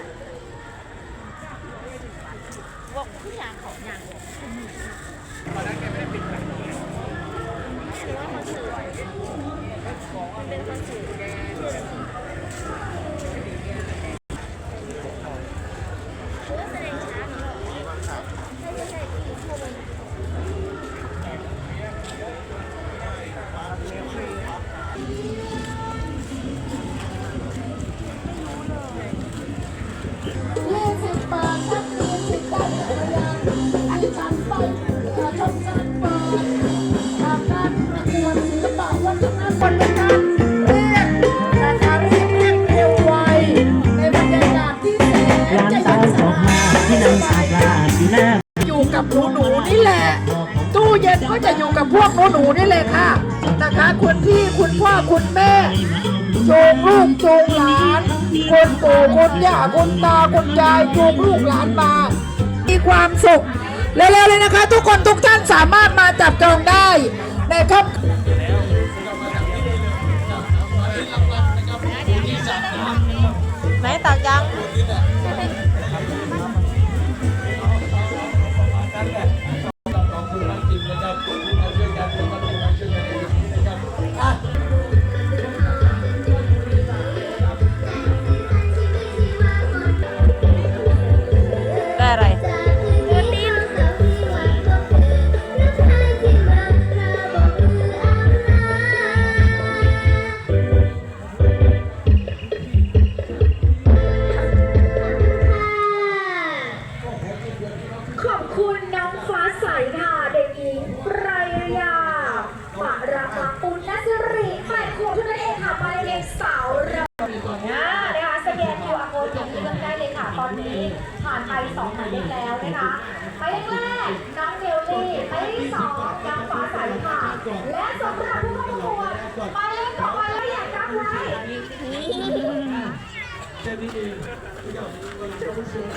บ อกผู้ยางของยางเป็นคอนเสิร์ต ตู้เย็นก็จะอยู่กับพวกหนูหนูๆนี่แหละค่ะ นะคะคุณพี่คุณพ่อคุณแม่จูงลูกจูงหลานคุณปู่คุณย่าคุณตาคุณยายจูงลูกหลานมา มีความสุขเร็วๆเลยนะคะ ทุกคนทุกท่านสามารถมาจับจองได้ ในครับไหนตักยัง ปุณณสิริแปดขวบเท่านั้นเองค่ะหมายเลขสาวเรานะนะคะสแกน QR code อย่างนี้เลือกได้เลยค่ะ ตอนนี้ผ่านไปสองหมายเลขแล้วนะคะหมายเลขแรกน้องเดลลี่หมายเลขสองน้องฟ้าใสค่ะ และสำหรับผู้เข้าประกวดหมายเลขต่อไปแล้วอยากจำไว้เจ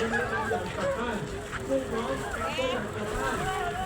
ดินไปก่อนว่ะนั้าน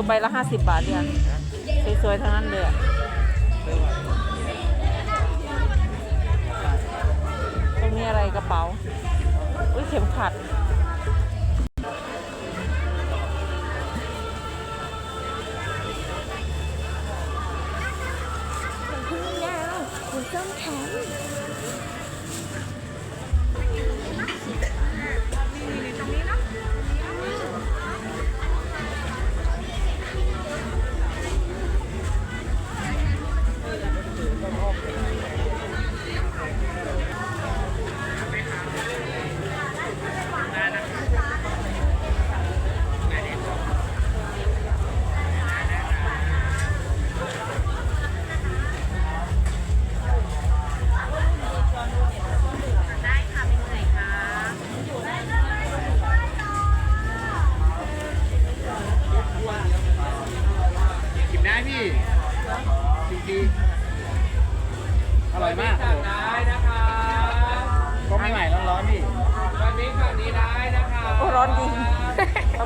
ดูใบละห้าสิบบาทเนี่ยสวยๆทั้งนั้นเลยอะตรงนี้อะไรกระเป๋า อุ้ยเข็มขัด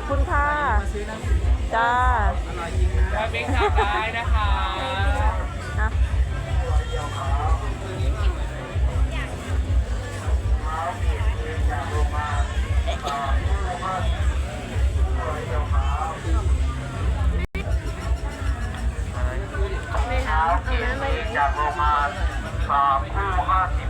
บคุณค่ะ จ้าร้อยเบงค์ทางได้นะคะอะจากโรงงานสามคู่ห้าสิบ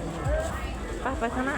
ไปไปข้างหน้า